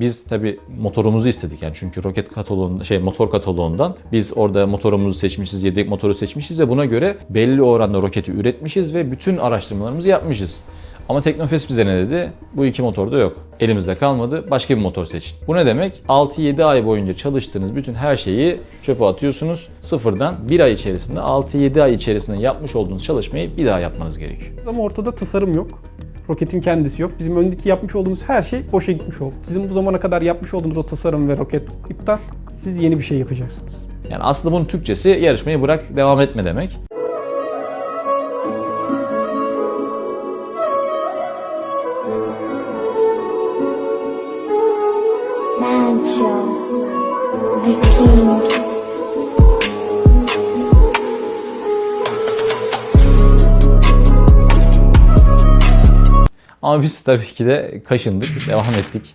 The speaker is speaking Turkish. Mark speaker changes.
Speaker 1: Biz tabi motorumuzu istedik yani çünkü roket kataloğunda şey motor kataloğundan biz orada motorumuzu seçmişiz, yedek motoru seçmişiz ve buna göre belli oranda roketi üretmişiz ve bütün araştırmalarımızı yapmışız. Ama Teknofest bize ne dedi? Bu iki motor da yok. Elimizde kalmadı. Başka bir motor seçin. Bu ne demek? 6-7 ay boyunca çalıştığınız bütün her şeyi çöpe atıyorsunuz. Sıfırdan bir ay içerisinde 6-7 ay içerisinde yapmış olduğunuz çalışmayı bir daha yapmanız gerekiyor.
Speaker 2: Ama ortada tasarım yok. Roketin kendisi yok. Bizim öndeki yapmış olduğumuz her şey boşa gitmiş oldu. Sizin bu zamana kadar yapmış olduğunuz o tasarım ve roket iptal. Siz yeni bir şey yapacaksınız.
Speaker 1: Yani aslında bunun Türkçesi yarışmayı bırak devam etme demek.
Speaker 3: Manchos, the king.
Speaker 1: Ama biz tabii ki de kaşındık, devam ettik.